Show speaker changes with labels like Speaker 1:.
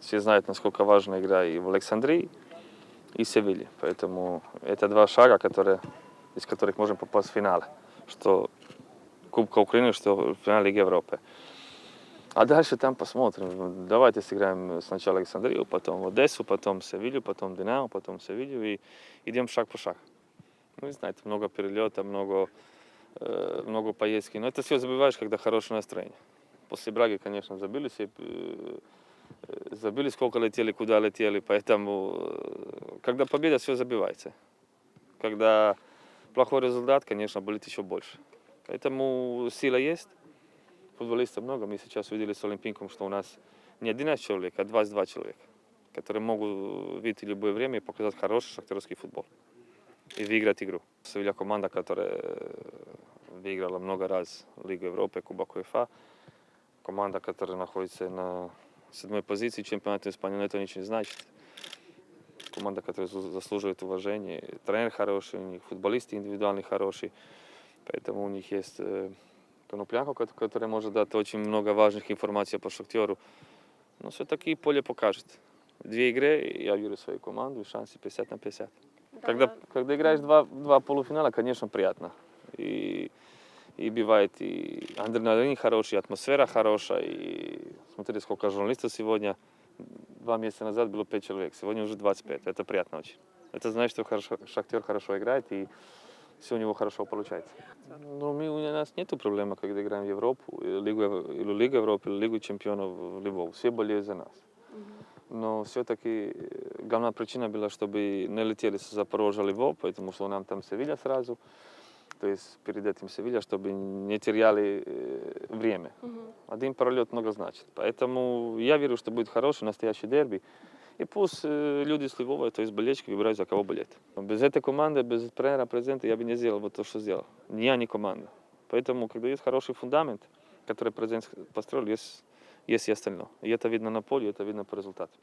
Speaker 1: Все знают, насколько важна игра и в Александрии, и в Севиле. Поэтому это два шага, которые, из которых можем попасть в финал. Что Кубка Украины, что финале Лиги Европы. А дальше там посмотрим. Давайте сыграем сначала Александрию, потом Одессу, потом Севилью, потом Динамо, потом Севилью и идем шаг по шаг. Ну, не знаете, много перелета, много, э, много поездки. Но это все забываешь, когда хорошее настроение. После Браги, конечно, забыли все, э, забыли, сколько летели, куда летели. Поэтому, э, когда победа, все забивается. Когда плохой результат, конечно, болит еще больше. Поэтому сила есть. Футболистов много. Мы сейчас увидели с Олимпиком, что у нас не 11 человек, а 22 человека, которые могут выйти в любое время и показать хороший шахтерский футбол. И выиграть игру. Севилья команда, которая э, выиграла много раз Лигу Европы, Кубок УЕФА. Команда, которая находится на седьмой позиции чемпионата Испании, но это ничего не значит. Команда, которая заслуживает уважения. Тренер хороший, у них футболисты индивидуальные хорошие. Поэтому у них есть э, Коноплянко, кот- который может дать очень много важных информаций по Шахтеру. Но все-таки поле покажет. Две игры, я верю в свою команду, и шансы 50 на 50. Когда, когда играешь два, два полуфинала, конечно, приятно. И, и бывает и адреналин хороший, атмосфера хорошая. И смотри, сколько журналистов сегодня. Два месяца назад было 5 человек, сегодня уже 25. Это приятно очень. Это значит, что хорошо, Шахтер хорошо играет и все у него хорошо получается. Но мы, у нас нет проблемы, когда играем в Европу, Лигу, или Лигу Европы, или Лигу чемпионов в Львов. Все болеют за нас. Но все-таки главная причина была, чтобы не летели с Запорожья Львов, потому что нам там Севилья сразу. То есть перед этим Севилья, чтобы не теряли э, время. Один пролет много значит. Поэтому я верю, что будет хороший настоящий дерби. И пусть э, люди с Львова, то есть болельщики, выбирают, за кого болеть. Без этой команды, без тренера, президента я бы не сделал вот то, что сделал. Ни я, ни команда. Поэтому, когда есть хороший фундамент, который президент построил, есть, есть и остальное. И это видно на поле, это видно по результату.